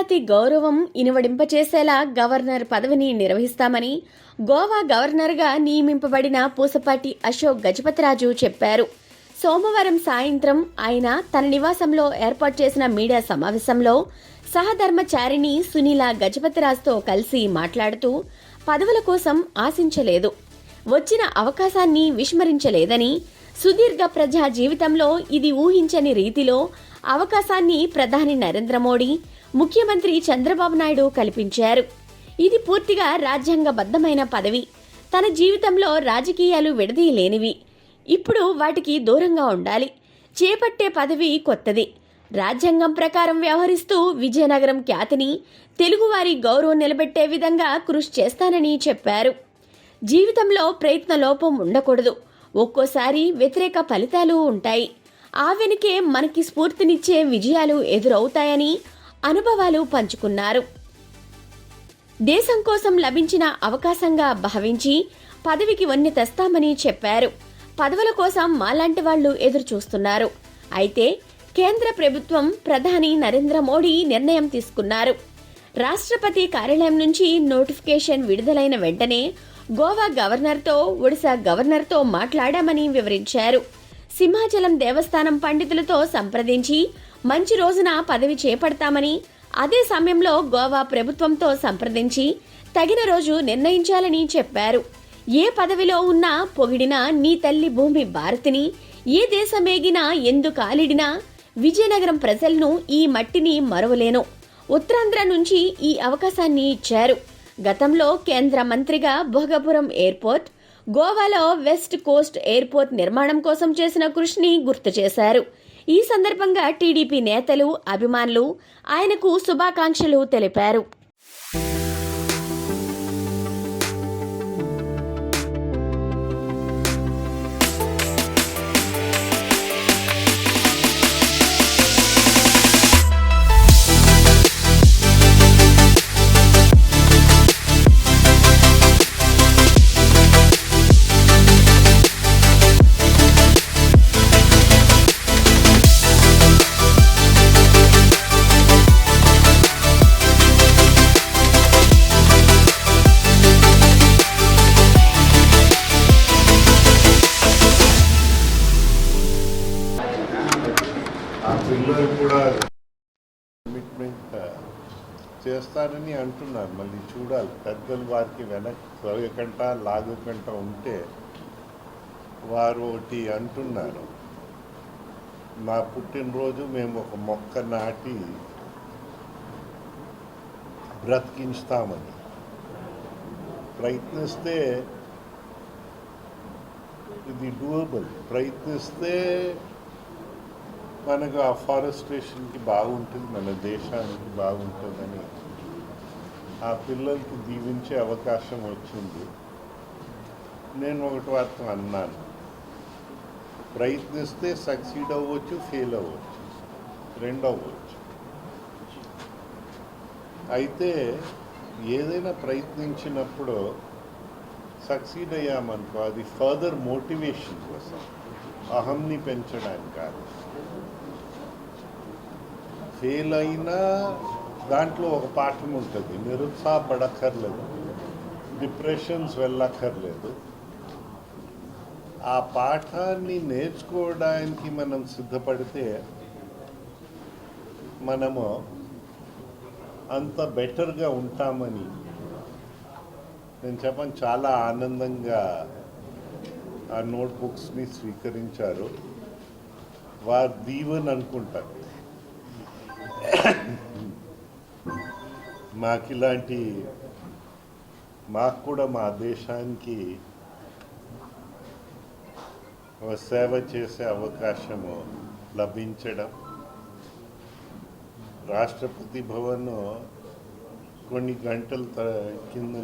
జాతి గౌరవం ఇనువడింపచేసేలా గవర్నర్ పదవిని నిర్వహిస్తామని గోవా గవర్నర్గా నియమింపబడిన పూసపాటి అశోక్ గజపతిరాజు చెప్పారు. సోమవారం సాయంత్రం ఆయన తన నివాసంలో ఏర్పాటు చేసిన మీడియా సమావేశంలో సహధర్మచారిణి సునీల గజపతిరాజ్తో కలిసి మాట్లాడుతూ పదవుల కోసం ఆశించలేదు. వచ్చిన అవకాశాన్ని విస్మరించలేదని సుదీర్ఘ ప్రజా జీవితంలో ఇది ఊహించని రీతిలో అవకాశాన్ని ప్రధాని నరేంద్ర మోడీ ముఖ్యమంత్రి చంద్రబాబు నాయుడు కల్పించారు. ఇది పూర్తిగా రాజ్యాంగబద్ధమైన పదవి. తన జీవితంలో రాజకీయాలు విడదీయలేనివి ఇప్పుడు వాటికి దూరంగా ఉండాలి. చేపట్టే పదవి కొత్తది. రాజ్యాంగం ప్రకారం వ్యవహరిస్తూ విజయనగరం ఖ్యాతిని తెలుగువారి గౌరవం నిలబెట్టే విధంగా కృషి చేస్తానని చెప్పారు. జీవితంలో ప్రయత్న లోపం ఉండకూడదు. ఒక్కోసారి వ్యతిరేక ఫలితాలు ఉంటాయి. ఆ వెనుకే మనకి స్ఫూర్తినిచ్చే విజయాలు ఎదురవుతాయని అనుభవాలు పంచుకున్నారు. దేశం కోసం లభించిన అవకాశంగా భావించి పదవికి వన్ని తెస్తామని చెప్పారు. పదవుల కోసం మాలాంటి వాళ్ళు ఎదురు చూస్తున్నారు అయితే కేంద్ర ప్రభుత్వం ప్రధాని నరేంద్ర మోడీ నిర్ణయం తీసుకున్నారు. రాష్ట్రపతి కార్యాలయం నుంచి నోటిఫికేషన్ విడుదలైన వెంటనే గోవా గవర్నర్తో ఒడిశా గవర్నర్తో మాట్లాడామని వివరించారు. సింహాచలం దేవస్థానం పండితులతో సంప్రదించి మంచి రోజున పదవి చేపడతామని అదే సమయంలో గోవా ప్రభుత్వంతో సంప్రదించి తగిన రోజు నిర్ణయించాలని చెప్పారు. ఏ పదవిలో ఉన్నా పొగిడినా నీ తల్లి భూమి భారతిని ఏ దేశమేగినా ఎందు కాలిడినా విజయనగరం ప్రజలను ఈ మట్టిని మరవలేను. ఉత్తరాంధ్ర నుంచి ఈ అవకాశాన్ని ఇచ్చారు. గతంలో కేంద్ర మంత్రిగా భోగపురం ఎయిర్పోర్ట్ గోవాలో వెస్ట్ కోస్ట్ ఎయిర్పోర్ట్ నిర్మాణం కోసం చేసిన కృషిని గుర్తు చేశారు. ఈ సందర్భంగా టీడీపీ నేతలు అభిమానులు ఆయనకు శుభాకాంక్షలు తెలిపారు. పెద్దలు వారికి వెనక్కి తొలగకంట లాగకంట ఉంటే వారు ఒకటి అంటున్నారు. మా పుట్టినరోజు మేము ఒక మొక్క నాటి బ్రతికించుతామని. ప్రయత్నిస్తే ఇది డూయబుల్ ప్రయత్నిస్తే మనకు ఆ ఫారెస్టేషన్కి బాగుంటుంది మన దేశానికి బాగుంటుందని ఆ పిల్లలకి దీవించే అవకాశం వచ్చింది. నేను ఒకటి వార్త అన్నాను. ప్రయత్నిస్తే సక్సీడ్ అవ్వచ్చు ఫెయిల్ అవ్వచ్చు. రెండు అవ్వచ్చు. అయితే ఏదైనా ప్రయత్నించినప్పుడు సక్సీడ్ అయ్యామనుకో అది ఫర్దర్ మోటివేషన్ కోసం. అహంని పెంచడానికి కాదు. ఫెయిల్ అయినా దాంట్లో ఒక పాఠం ఉంటుంది నిరుత్సాహపడక్కర్లేదు డిప్రెషన్స్ వెళ్ళక్కర్లేదు. ఆ పాఠాన్ని నేర్చుకోవడానికి మనం సిద్ధపడితే మనము అంత బెటర్గా ఉంటామని నేను చెప్పాను చాలా ఆనందంగా ఆ నోట్బుక్స్ని స్వీకరించారు. వారు దీవెన్ అనుకుంటారు. మాకు ఇలాంటి మాకు కూడా మా దేశానికి సేవ చేసే అవకాశము లభించడం. రాష్ట్రపతి భవన్ కొన్ని గంటల కింద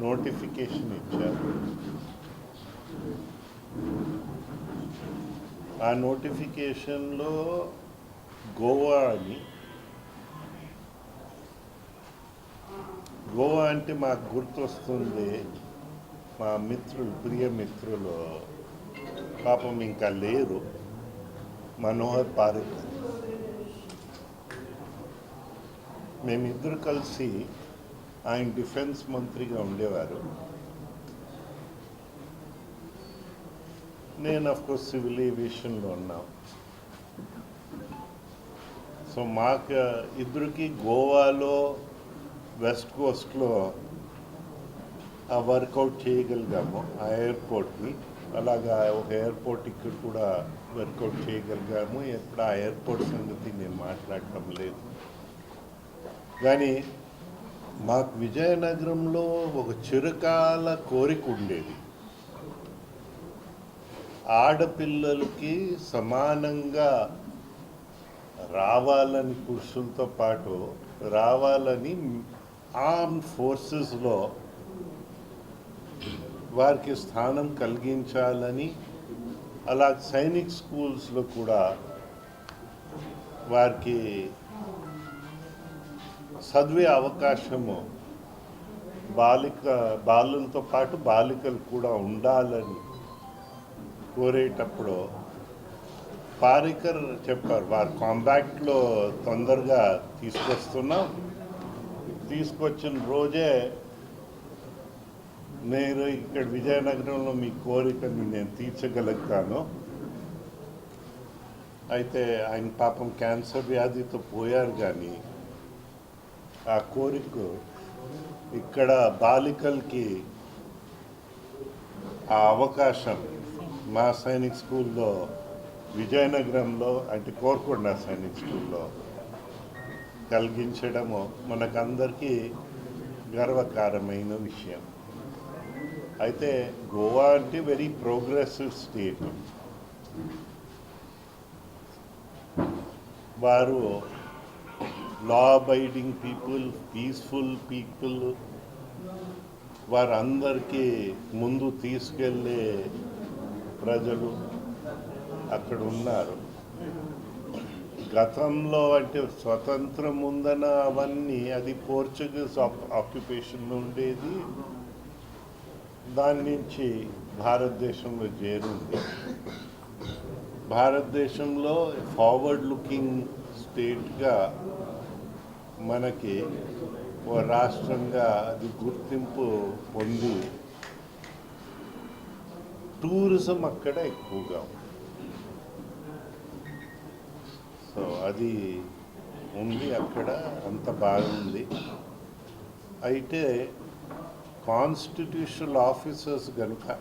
నోటిఫికేషన్ ఇచ్చారు. ఆ నోటిఫికేషన్లో గోవా అని గోవా అంటే మాకు గుర్తొస్తుంది. మా మిత్రులు ప్రియ మిత్రులు పాపం ఇంకా లేరు. మనోహర్ పారిక్ మేమిద్దరు కలిసి ఆయన డిఫెన్స్ మంత్రిగా ఉండేవారు. నేను కోర్స్ సివిల్ ఏవియేషన్లో ఉన్నాం. సో మాకు ఇద్దరికి గోవాలో వెస్ట్ కోస్ట్లో ఆ వర్కౌట్ చేయగలిగాము. ఆ ఎయిర్పోర్ట్ని అలాగా ఒక ఎయిర్పోర్ట్ ఇక్కడ కూడా వర్కౌట్ చేయగలిగాము. ఎప్పుడు ఆ ఎయిర్పోర్ట్ సంగతి నేను మాట్లాడటం లేదు. కానీ మాకు విజయనగరంలో ఒక చిరకాల కోరిక ఉండేది. ఆడపిల్లలకి సమానంగా రావాలని పురుషులతో పాటు రావాలని ఆర్మ్ ఫోర్సెస్లో వారికి స్థానం కలిగించాలని అలా సైనిక్ స్కూల్స్లో కూడా వారికి చదివే అవకాశము బాలిక బాలులతో పాటు బాలికలు కూడా ఉండాలని కోరేటప్పుడు పారికర్ చెప్పారు వారు కాంబాక్ట్లో తొందరగా తీసుకొస్తున్నాం. తీసుకొచ్చిన రోజే నేను ఇక్కడ విజయనగరంలో మీ కోరికని నేను తీర్చగలుగుతాను. అయితే ఆయన పాపం క్యాన్సర్ వ్యాధితో పోయారు కానీ ఆ కోరిక ఇక్కడ బాలికలకి ఆ అవకాశం మా సైనిక్ స్కూల్లో విజయనగరంలో అంటే కోరుకొండ సైనిక్ స్కూల్లో కలిగించడము మనకందరికీ గర్వకారమైన విషయం. అయితే గోవా అంటే వెరీ ప్రోగ్రెసివ్ స్టేట్ వారు law abiding people peaceful people వారందరికీ ముందు తీసుకెళ్ళే ప్రజలు అక్కడ ఉన్నారు గతంలో అంటే స్వతంత్రం ఉందన అవన్నీ అది పోర్చుగీస్ ఆక్యుపేషన్ ఉండేది. దాని నుంచి భారతదేశంలో చేరింది. భారతదేశంలో ఫార్వర్డ్ లుకింగ్ స్టేట్గా మనకి ఓ రాష్ట్రంగా అది గుర్తింపు పొంది టూరిజం అక్కడ ఎక్కువగా ఉంది. సో అది ఉంది అక్కడ అంత బాగుంది. అయితే కాన్స్టిట్యూషనల్ ఆఫీసర్స్ కనుక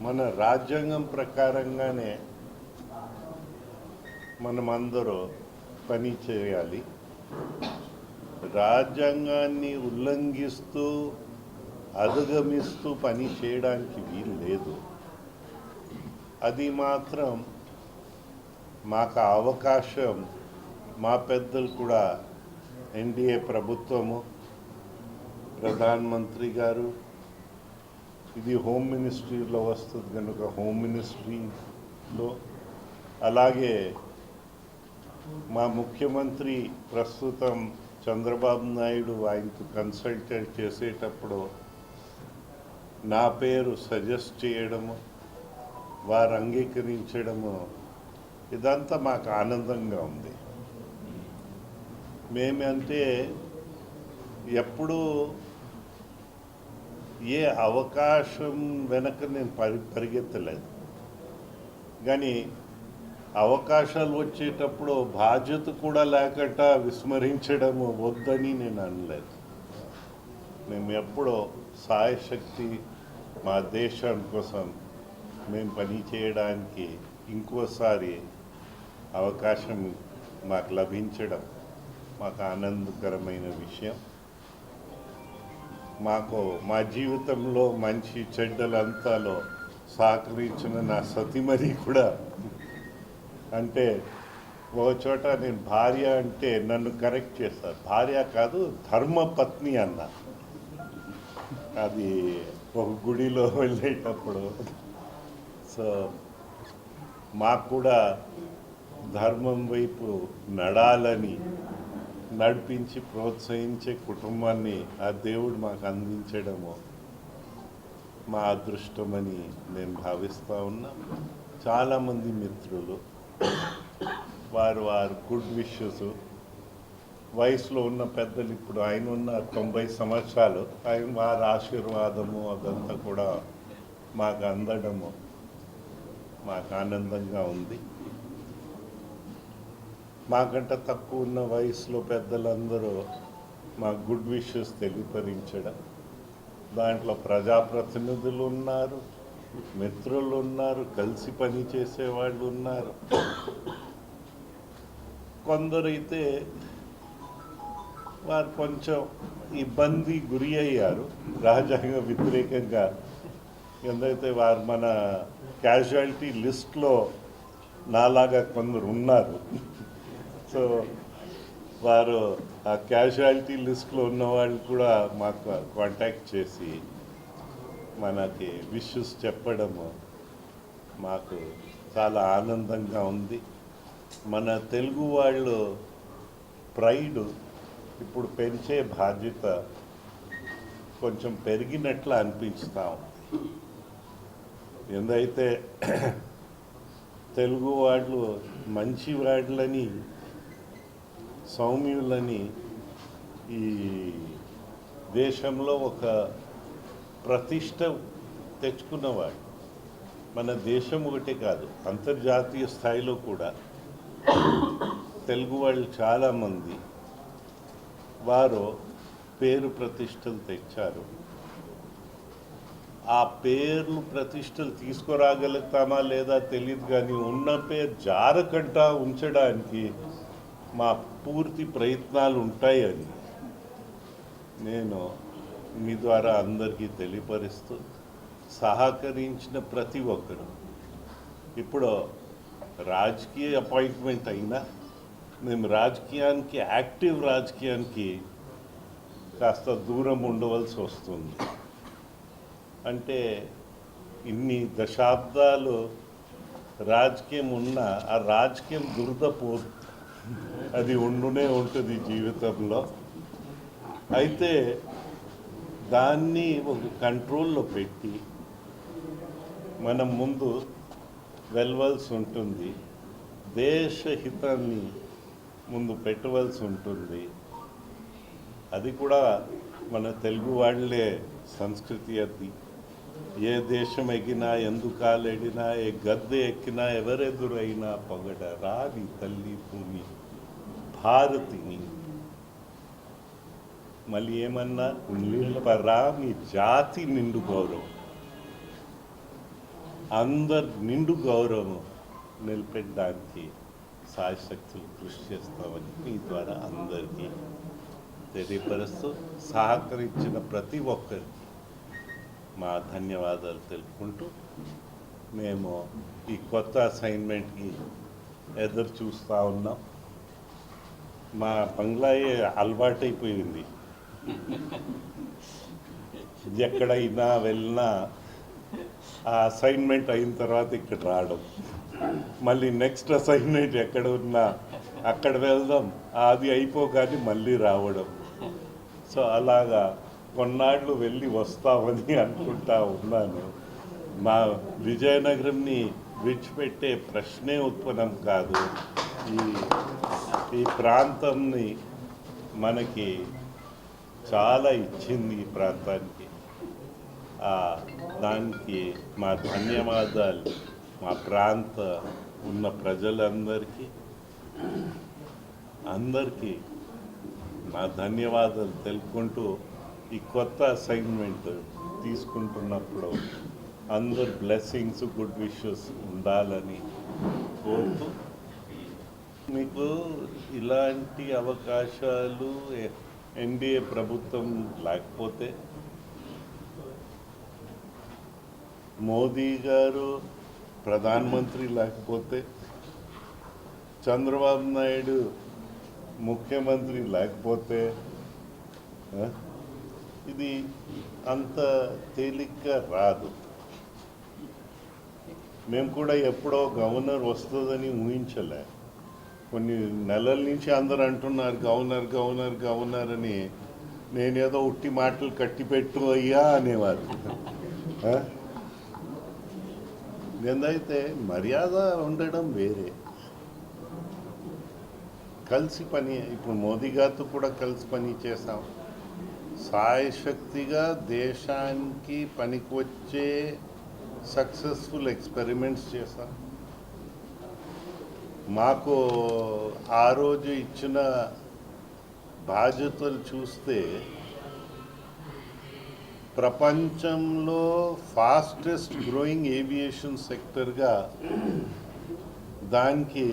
మన రాజ్యాంగం ప్రకారంగానే మనమందరూ పని చేయాలి. రాజ్యాంగాన్ని ఉల్లంఘిస్తూ అధిగమిస్తూ పని చేయడానికి వీలు లేదు అది మాత్రం మాకు అవకాశం మా పెద్దలు కూడా ఎన్డీఏ ప్రభుత్వము ప్రధానమంత్రి గారు ఇది హోమ్ మినిస్ట్రీలో వస్తుంది కనుక హోమ్ మినిస్ట్రీలో. అలాగే మా ముఖ్యమంత్రి ప్రస్తుతం చంద్రబాబు నాయుడు ఆయనకు కన్సల్టెంట్ చేసేటప్పుడు నా పేరు సజెస్ట్ చేయడము వారు అంగీకరించడము ఇదంతా మాకు ఆనందంగా ఉంది. మేమంటే ఎప్పుడూ ఏ అవకాశం వెనక నేను పరి పరిగెత్తలేదు. కానీ అవకాశాలు వచ్చేటప్పుడు బాధ్యత కూడా లేకుండా విస్మరించడము వద్దని నేను అనలేదు. మేము ఎప్పుడో సాయశక్తి మా దేశం కోసం మేము పని చేయడానికి ఇంకోసారి అవకాశం మాకు లభించడం మాకు ఆనందకరమైన విషయం. మాకు మా జీవితంలో మంచి చెడ్డలంతాలో సహకరించిన నా సతీమణి కూడా. అంటే ఒక చోట నేను భార్య అంటే నన్ను కరెక్ట్ చేస్తారు. భార్య కాదు ధర్మపత్ని అన్న. అది ఒక గుడిలో వెళ్ళేటప్పుడు. సో మాకు కూడా ధర్మం వైపు నడాలని నడిపించి ప్రోత్సహించే కుటుంబాన్ని ఆ దేవుడు మాకు అందించడము మా అదృష్టమని నేను భావిస్తూ ఉన్నా. చాలామంది మిత్రులు వారు వారు గుడ్ విషెస్. వయసులో ఉన్న పెద్దలు ఇప్పుడు ఆయన ఉన్న తొంభై సంవత్సరాలు ఆయన వారి ఆశీర్వాదము అదంతా కూడా మాకు అందడము మాకు ఆనందంగా ఉంది. మాకంటే తక్కువ ఉన్న వయసులో పెద్దలందరూ మా గుడ్ విషెస్ తెలియపరించడం. దాంట్లో ప్రజాప్రతినిధులు ఉన్నారు మిత్రులు ఉన్నారు కలిసి పని చేసేవాళ్ళు ఉన్నారు. కొందరైతే వారు కొంచెం ఇబ్బంది గురి అయ్యారు. రాజ్యాంగ వ్యతిరేకంగా ఎందుకైతే వారు మన క్యాజువాలిటీ లిస్ట్లో నాలాగా కొందరు ఉన్నారు. సో వారు ఆ క్యాజువాలిటీ లిస్ట్లో ఉన్న వాళ్ళు కూడా మాకు కాంటాక్ట్ చేసి మనకి విష్యూస్ చెప్పడము మాకు చాలా ఆనందంగా ఉంది. మన తెలుగు వాళ్ళు ప్రైడ్ ఇప్పుడు పెంచే బాధ్యత కొంచెం పెరిగినట్లు అనిపించుతాం ఎందైతే తెలుగు వాళ్ళు మంచి వాళ్ళని సౌమ్యులని ఈ దేశంలో ఒక ప్రతిష్ట తెచ్చుకున్నవాడు. మన దేశం ఒకటే కాదు అంతర్జాతీయ స్థాయిలో కూడా. తెలుగు వాళ్ళు చాలామంది వారు పేరు ప్రతిష్టలు తెచ్చారు. ఆ పేర్లు ప్రతిష్టలు తీసుకురాగలుగుతామా లేదా తెలియదు కానీ ఉన్న పేరు జారకంట ఉంచడానికి మా పూర్తి ప్రయత్నాలు ఉంటాయని నేను మీ ద్వారా అందరికీ తెలియపరుస్తూ సహకరించిన ప్రతి ఒక్కరు. ఇప్పుడు రాజకీయ అపాయింట్మెంట్ అయినా మేము రాజకీయానికి యాక్టివ్ రాజకీయానికి కాస్త దూరం ఉండవలసి వస్తుంది. అంటే ఇన్ని దశాబ్దాలు రాజకీయం ఉన్న ఆ రాజకీయం దురద పోదు అది ఉండునే ఉంటుంది జీవితంలో. అయితే దాన్ని ఒక కంట్రోల్లో పెట్టి మనం ముందు వెళ్ళవలసి ఉంటుంది. దేశ హితాన్ని ముందు పెట్టవలసి ఉంటుంది. అది కూడా మన తెలుగు వాళ్ళే సంస్కృతి అది. ఏ దేశం ఎగినా ఎందుకాలెడినా ఏ గద్దె ఎక్కినా ఎవరెదురైనా పొగడ రాని తల్లి భూమి భారతిని. మళ్ళీ ఏమన్నా? పరామి జాతి నిండు గౌరవం. అందరు నిండు గౌరవం నిలబెట్టడానికి సాయశక్తులు కృషి చేస్తామని మీ ద్వారా అందరికీ తెలియపరుస్తూ సహకరించిన ప్రతి ఒక్కరికి మా ధన్యవాదాలు తెలుపుకుంటూ మేము ఈ కొత్త అసైన్మెంట్కి ఎదురు చూస్తూ ఉన్నాం. మా బంగ్లాయే అలవాటైపోయింది. ఎక్కడైనా వెళ్ళినా ఆ అసైన్మెంట్ అయిన తర్వాత ఇక్కడ రావడం. మళ్ళీ నెక్స్ట్ అసైన్మెంట్ ఎక్కడ ఉన్నా అక్కడ వెళ్దాం. అది అయిపోగానే మళ్ళీ రావడం. సో అలాగా కొన్నాళ్ళు వెళ్ళి వస్తామని అనుకుంటా ఉన్నాను. మా విజయనగరంని విడిచిపెట్టే ప్రశ్నే ఉత్పన్నం కాదు. ఈ ఈ ప్రాంతంని మనకి చాలా ఇచ్చింది ఈ ప్రాంతానికి. దానికి మా ధన్యవాదాలు. మా ప్రాంత ఉన్న ప్రజలందరికీ అందరికీ మా ధన్యవాదాలు తెలుపుకుంటూ ఈ కొత్త అసైన్మెంట్ తీసుకుంటున్నప్పుడు అందరు బ్లెస్సింగ్స్ గుడ్ విషెస్ ఉండాలని కోరుతూ మీకు ఇలాంటి అవకాశాలు ఎన్డీఏ ప్రభుత్వం లేకపోతే మోదీ గారు ప్రధానమంత్రి లేకపోతే చంద్రబాబు నాయుడు ముఖ్యమంత్రి లేకపోతే ఇది అంత తేలిగ్గా రాదు. మేము కూడా ఎప్పుడో గవర్నర్ వస్తుందని ఊహించలే. కొన్ని నెలల నుంచి అందరు అంటున్నారు గవర్నర్ గవర్నర్ గవర్నర్ అని నేనేదో ఉట్టి మాటలు కట్టిపెట్టు అయ్యా అనేవారు. నేనైతే మర్యాద ఉండడం వేరే. కలిసి పని ఇప్పుడు మోదీ గారితో కూడా కలిసి పని చేసాం సాయశక్తిగా దేశానికి పనికొచ్చే సక్సెస్ఫుల్ ఎక్స్పెరిమెంట్స్ చేశాం. మాకు ఆ రోజు ఇచ్చిన బాధ్యతలు చూస్తే ప్రపంచంలో ఫాస్టెస్ట్ గ్రోయింగ్ ఏవియేషన్ సెక్టర్గా దానికి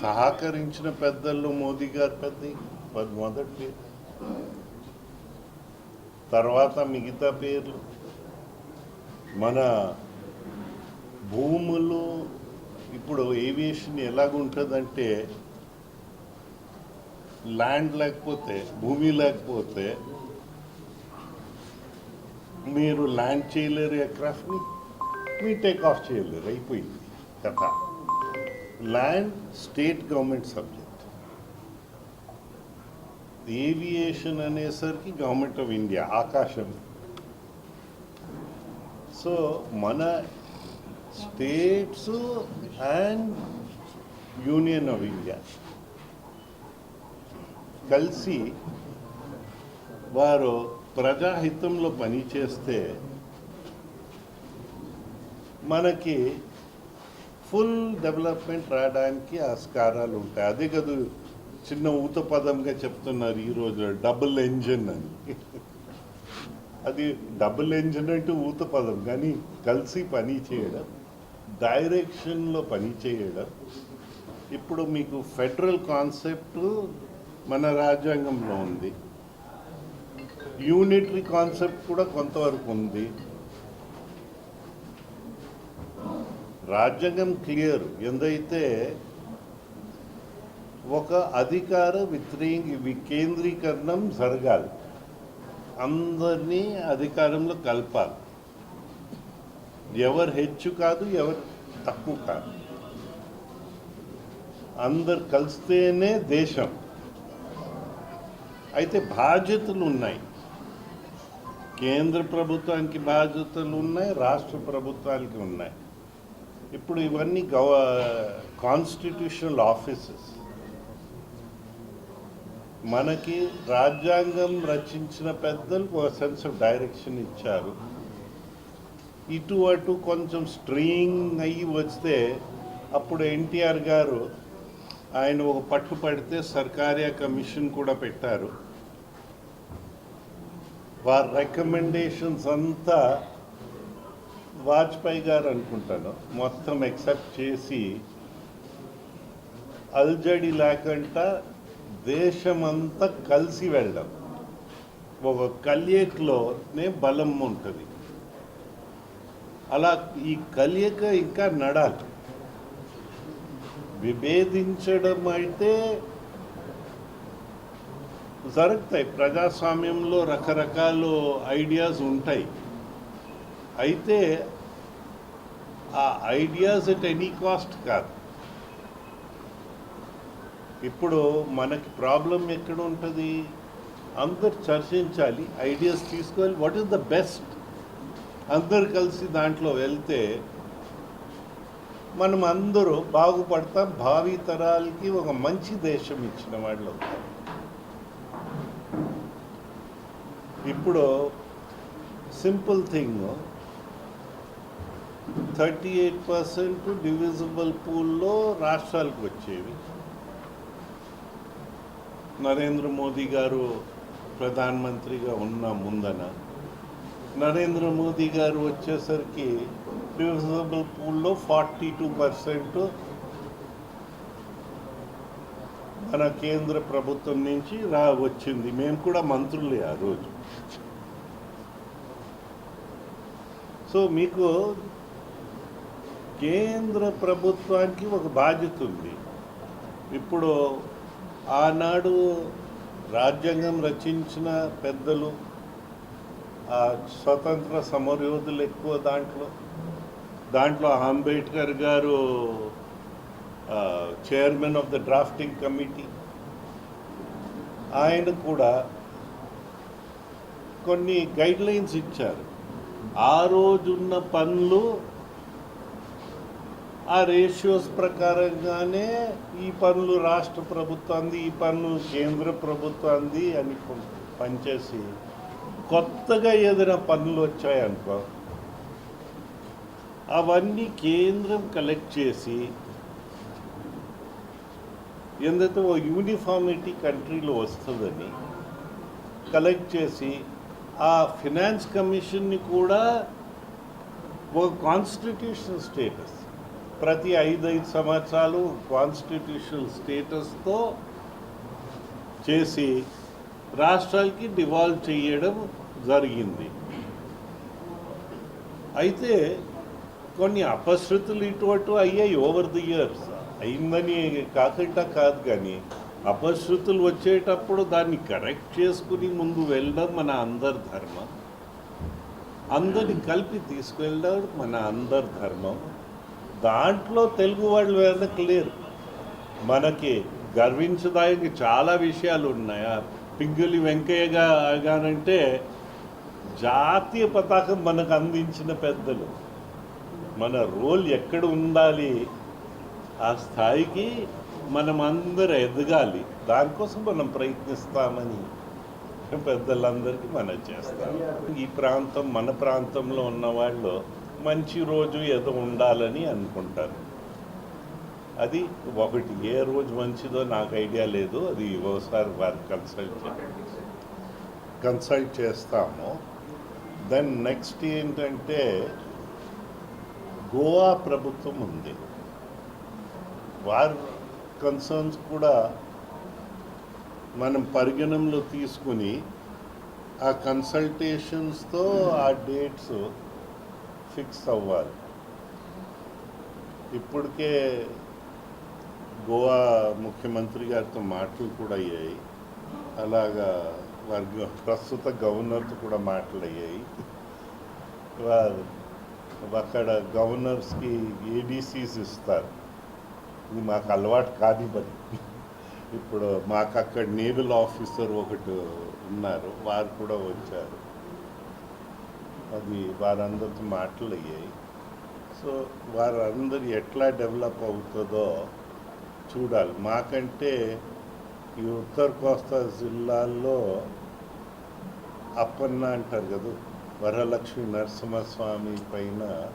సహకరించిన పెద్దలు మోదీ గారు పెద్ద మొదటి తర్వాత మిగతా పేర్లు. మన భూములు ఇప్పుడు ఏవియేషన్ ఎలాగుంటుందంటే ల్యాండ్ లేకపోతే భూమి లేకపోతే మీరు ల్యాండ్ చేయలేరు ఎయిర్క్రాఫ్ట్ని మీ టేక్ ఆఫ్ చేయలేరు అయిపోయింది కథ. Land state government subject aviation అనేసరికి గవర్నమెంట్ ఆఫ్ ఇండియా ఆకాశం. సో మన states and union of India కలిసి వారు ప్రజాహితంలో పనిచేస్తే మనకి ఫుల్ డెవలప్మెంట్ రావడానికి ఆస్కారాలు ఉంటాయి. అదే కదా చిన్న ఊత పదంగా చెప్తున్నారు ఈరోజు డబుల్ ఎంజిన్ అని. అది డబుల్ ఎంజిన్ అంటే ఊత పదం కానీ కలిసి పని చేయడం డైరెక్షన్లో పని చేయడం. ఇప్పుడు మీకు ఫెడరల్ కాన్సెప్ట్ మన రాజ్యాంగంలో ఉంది. యూనిటరీ కాన్సెప్ట్ కూడా కొంతవరకు ఉంది. రాజ్యాంగం క్లియర్ ఎందైతే ఒక అధికార విత్రీ వికేంద్రీకరణం జరగాలి. అందరినీ అధికారంలో కలపాలి. ఎవరు హెచ్చు కాదు ఎవరు తక్కువ కాదు. అందరు కలిస్తేనే దేశం. అయితే బాధ్యతలు ఉన్నాయి. కేంద్ర ప్రభుత్వానికి బాధ్యతలు ఉన్నాయి రాష్ట్ర ప్రభుత్వానికి ఉన్నాయి. ఇప్పుడు ఇవన్నీ గవ కాన్స్టిట్యూషనల్ ఆఫీసెస్ మనకి రాజ్యాంగం రచించిన పెద్దలు ఒక సెన్స్ ఆఫ్ డైరెక్షన్ ఇచ్చారు. ఇటు అటు కొంచెం స్ట్రీయింగ్ అయ్యి వస్తే అప్పుడు ఎన్టీఆర్ గారు ఆయన ఒక పట్టు పడితే సర్కారియా కమిషన్ కూడా పెట్టారు. వారి రికమెండేషన్స్ అంతా వాజ్పేయి గారు అనుకుంటాను. మొత్తం ఎక్సెప్ట్ చేసి అల్జడి లేకుండా దేశమంతా కలిసి వెళ్ళడం. ఒక కలియకలోనే బలం ఉంటుంది. అలా ఈ కలియక ఇంకా నడాలి. విభేదించడం అయితే జరుగుతాయి. ప్రజాస్వామ్యంలో రకరకాల ఐడియాస్ ఉంటాయి. అయితే ఆ ఐడియాస్ ఎట్ ఎనీ కాస్ట్ కాదు. ఇప్పుడు మనకి ప్రాబ్లం ఎక్కడ ఉంటుంది? అందరు చర్చించాలి ఐడియాస్ తీసుకోవాలి. వాట్ ఈస్ ద బెస్ట్ అందరు కలిసి దాంట్లో వెళ్తే మనం అందరూ బాగుపడతాం. భావి తరాలకి ఒక మంచి దేశం ఇచ్చిన వాళ్ళు అవుతాం. ఇప్పుడు simple thing. Thirty eight percent divisible పూల్లో రాష్ట్రాలకు వచ్చేవి. నరేంద్ర మోదీ గారు ప్రధానమంత్రిగా ఉన్న ముందన నరేంద్ర మోదీ గారు వచ్చేసరికి రివర్సబుల్ పూల్లో ఫార్టీ టూ పర్సెంట్ మన కేంద్ర ప్రభుత్వం నుంచి రా వచ్చింది. మేము కూడా మంత్రులే ఆ రోజు. సో మీకు కేంద్ర ప్రభుత్వానికి ఒక బాధ్యత ఉంది. ఇప్పుడు ఆనాడు రాజ్యాంగం రచించిన పెద్దలు స్వతంత్ర సమరయోధులు ఎక్కువ దాంట్లో. దాంట్లో Ambedkar garu chairman of the drafting committee. ఆయన కూడా కొన్ని గైడ్లైన్స్ ఇచ్చారు. ఆ రోజున్న పనులు ఆ రేషియోస్ ప్రకారంగానే ఈ పనులు రాష్ట్ర ప్రభుత్వాన్ని ఈ పనులు కేంద్ర ప్రభుత్వాన్ని అని పనిచేసి కొత్తగా ఏదైనా పనులు వచ్చాయనుకో అవన్నీ కేంద్రం కలెక్ట్ చేసి ఎందుకంటే ఓ యూనిఫార్మిటీ కంట్రీలో వస్తుందని కలెక్ట్ చేసి ఆ ఫినాన్స్ కమిషన్ని కూడా ఒక కాన్స్టిట్యూషన్ స్టేటస్ ప్రతి ఐదు ఐదు సంవత్సరాలు కాన్స్టిట్యూషనల్ స్టేటస్తో చేసి రాష్ట్రాలకి డివాల్వ్ చేయడం జరిగింది. అయితే కొన్ని అపశృతులు ఇటు అటు అయ్యాయి ఓవర్ ది ఇయర్స్. అయిందని కాకుండా కాదు కానీ అపశృతులు వచ్చేటప్పుడు దాన్ని కరెక్ట్ చేసుకుని ముందు వెళ్ళడం మన అందరి ధర్మం. అందరిని కలిపి తీసుకెళ్ళడం మన అందరి ధర్మం. దాంట్లో తెలుగు వాళ్ళు వెనక లేరు. మనకి గర్వించడానికి చాలా విషయాలు ఉన్నాయి. పింగులి పింగళి వెంకయ్య గారంటే జాతీయ పతాకం మనకు అందించిన పెద్దలు. మన రోల్ ఎక్కడ ఉండాలి? ఆ స్థాయికి మనం అందరూ ఎదగాలి. దానికోసం మనం ప్రయత్నిస్తామని పెద్దలందరికీ మనం చేస్తాం. ఈ ప్రాంతం మన ప్రాంతంలో ఉన్న వాళ్ళు మంచి రోజు ఏదో ఉండాలని అనుకుంటారు అది ఒకటి. ఏ రోజు మంచిదో నాకు ఐడియా లేదు. అది ఒకసారి వారు కన్సల్ట్ కన్సల్ట్ చేస్తాము. దెన్ నెక్స్ట్ ఏంటంటే గోవా ప్రభుత్వం ఉంది. వారి కన్సర్న్స్ కూడా మనం పరిగణంలో తీసుకుని ఆ కన్సల్టేషన్స్తో ఆ డేట్స్ ఫిక్స్ అవ్వాలి. ఇప్పటికే గోవా ముఖ్యమంత్రి గారితో మాటలు కూడా అయ్యాయి. అలాగా వారి ప్రస్తుత గవర్నర్తో కూడా మాటలు అయ్యాయి. వారు అక్కడ గవర్నర్స్కి ఏడీసీస్ ఇస్తారు. ఇది మాకు అలవాటు కాదు మరి. ఇప్పుడు మాకు అక్కడ నేవల్ ఆఫీసర్ ఒకటి ఉన్నారు. వారు కూడా వచ్చారు. అది వారందరితో మాటలు అయ్యాయి. సో వారందరు ఎట్లా డెవలప్ అవుతుందో చూడాలి. మాకంటే ఈ ఉత్తర కోస్తా జిల్లాల్లో అప్పన్న అంటారు కదా వరలక్ష్మి నరసింహస్వామి పైన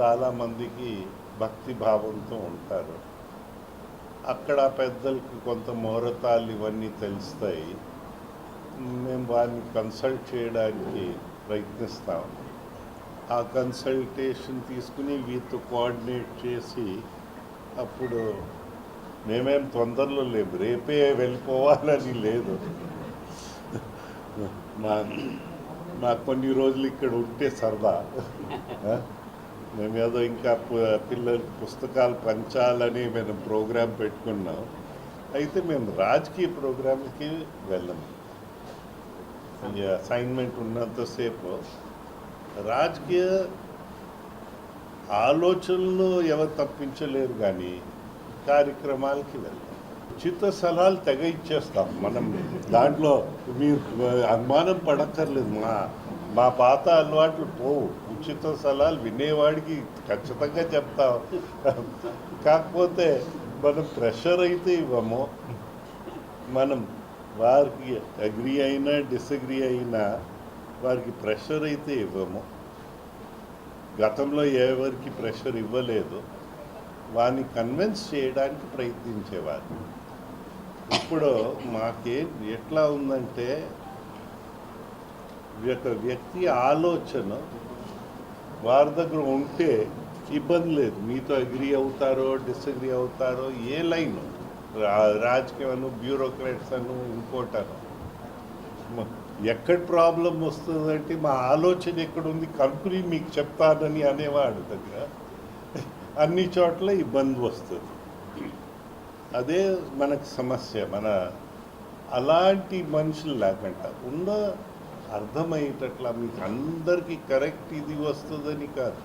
చాలామందికి భక్తి భావంతో ఉంటారు. అక్కడ పెద్దలకి కొంత ముహూర్తాలు ఇవన్నీ తెలుస్తాయి. మేము వారిని కన్సల్ట్ చేయడానికి ప్రయత్నిస్తాం. ఆ కన్సల్టేషన్ తీసుకుని వీటితో కోఆర్డినేట్ చేసి అప్పుడు మేమేం తొందరలో లేము రేపే వెళ్ళిపోవాలని లేదు. మా మా కొన్ని రోజులు ఇక్కడ ఉంటే సరదా. మేమేదో మేము ఏదో ఇంకా పు- పిల్లలకి పుస్తకాలు పంచాలని మేము ప్రోగ్రాం పెట్టుకున్నాం. అయితే మేము రాజకీయ ప్రోగ్రాంకి వెళ్ళము. అసైన్మెంట్ ఉన్నంతసేపు రాజకీయ ఆలోచనలు ఎవరు తప్పించలేరు కానీ కార్యక్రమాలకి వెళ్ళాలి ఉచిత సలహాలు తెగ ఇచ్చేస్తాం మనం. దాంట్లో మీరు అనుమానం పడక్కర్లేదు. మా మా పాత అలవాట్లు పోవు. ఉచిత సలహాలు వినేవాడికి ఖచ్చితంగా చెప్తాం. కాకపోతే మనం ప్రెషర్ అయితే ఇవ్వము. మనం వారికి అగ్రి అయినా డిసగ్రీ అయినా వారికి ప్రెషర్ అయితే ఇవ్వము. గతంలో ఎవరికి ప్రెషర్ ఇవ్వలేదు. వారిని కన్విన్స్ చేయడానికి ప్రయత్నించేవారు. ఇప్పుడు మాకే ఎట్లా ఉందంటే ఒక వ్యక్తి ఆలోచన వారి దగ్గర ఉంటే ఇబ్బంది లేదు. మీతో అగ్రి అవుతారో డిసగ్రీ అవుతారో ఏ లైన్. రాజకీయాలను బ్యూరోక్రాట్స్ అను ఇంకోటను ఎక్కడ ప్రాబ్లం వస్తుందంటే మా ఆలోచన ఎక్కడుంది కనుక్కుని మీకు చెప్తానని అనేవాడు దగ్గర. అన్ని చోట్ల ఇబ్బంది వస్తుంది. అదే మనకు సమస్య మన అలాంటి మనుషులు లేకుండా. ఉన్న అర్థమయ్యేటట్లా మీకు అందరికీ కరెక్ట్ ఇది వస్తుందని కాదు.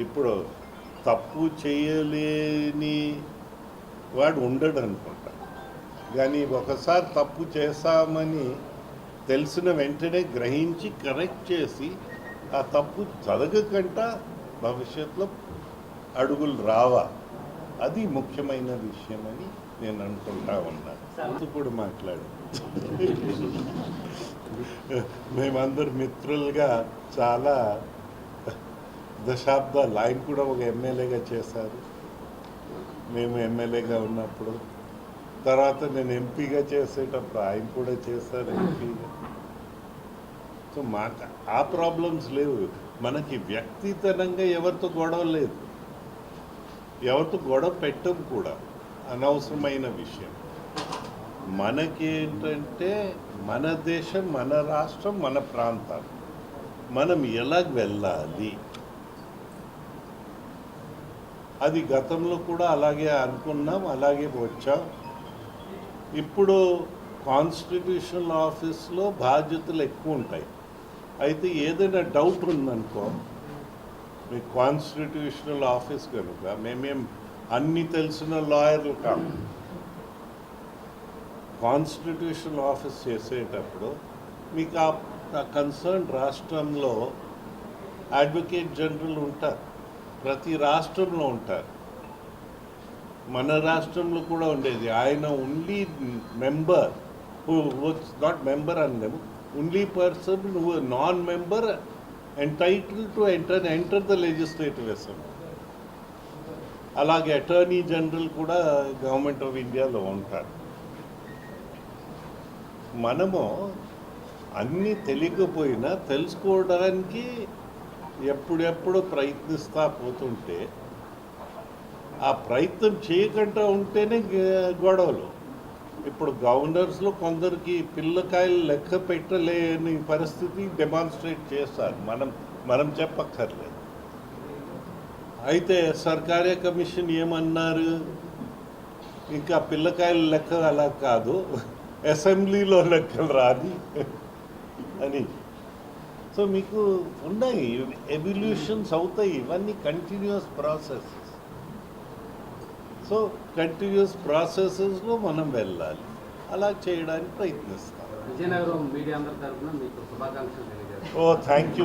ఇప్పుడు తప్పు చేయలేని వాడు ఉండడు అనుకుంటా కానీ ఒకసారి తప్పు చేశామని తెలిసిన వెంటనే గ్రహించి కరెక్ట్ చేసి ఆ తప్పు జరగకుండా భవిష్యత్తులో అడుగులు రావా. అది ముఖ్యమైన విషయం అని నేను అనుకుంటా ఉన్నాను అది కూడా మాట్లాడు. మేమందరు మిత్రులుగా చాలా దశాబ్దాలు. ఆయన కూడా ఒక ఎమ్మెల్యేగా చేశారు. మేము ఎమ్మెల్యేగా ఉన్నప్పుడు తర్వాత నేను ఎంపీగా చేసేటప్పుడు ఆయన కూడా చేశారు ఎంపీగా. సో మాకు ఆ ప్రాబ్లమ్స్ లేవు. మనకి వ్యక్తితనంగా ఎవరితో గొడవ లేదు. ఎవరితో గొడవ పెట్టం కూడా. అనవసరమైన విషయం. మనకేంటంటే మన దేశం మన రాష్ట్రం మన ప్రాంతం మనం ఎలా వెళ్ళాలి? అది గతంలో కూడా అలాగే అనుకున్నాం అలాగే వచ్చాం. ఇప్పుడు కాన్స్టిట్యూషనల్ ఆఫీస్లో బాధ్యతలు ఎక్కువ ఉంటాయి. అయితే ఏదైనా డౌట్ ఉందనుకో మీ కాన్స్టిట్యూషనల్ ఆఫీస్ కనుక మేమేం అన్నీ తెలిసిన లాయర్లు కాదు కాన్స్టిట్యూషనల్ ఆఫీస్ చేసేటప్పుడు మీకు ఆ కన్సర్న్ రాష్ట్రంలో అడ్వకేట్ జనరల్ ఉంటారు. ప్రతి రాష్ట్రంలో ఉంటారు. మన రాష్ట్రంలో కూడా ఉండేది. ఆయన ఓన్లీ మెంబర్ నాట్ మెంబర్ అన్నాము ఓన్లీ పర్సన్ నువ్వు non member entitle to enter enter the legislative assembly అలాగే అటార్నీ జనరల్ కూడా గవర్నమెంట్ ఆఫ్ ఇండియాలో ఉంటారు. మనము అన్నీ తెలియకపోయినా తెలుసుకోవడానికి ఎప్పుడెప్పుడు ప్రయత్నిస్తా పోతుంటే ఆ ప్రయత్నం చేయకుండా ఉంటేనే గ- గొడవలు. ఇప్పుడు గవర్నర్స్లో కొందరికి పిల్లకాయలు లెక్క పెట్టలేని పరిస్థితి డెమాన్స్ట్రేట్ చేస్తారు. మనం మనం చెప్పక్కర్లేదు. అయితే సర్కారీ కమిషన్ ఏమన్నారు? ఇంకా పిల్లకాయల లెక్క అలా కాదు. అసెంబ్లీలో లెక్కలు రాదు అని సో మీకు ఉన్నాయి ఎవల్యూషన్స్ అవుతాయి ఇవన్నీ కంటిన్యూస్ ప్రాసెస్ సో కంటిన్యూస్ ప్రాసెసెస్లో మనం వెళ్ళాలి. అలా చేయడానికి ప్రయత్నిస్తాం. విజయనగరం మీడియా అందరి తరఫున మీకు శుభాకాంక్షలు ఓ థ్యాంక్ యూ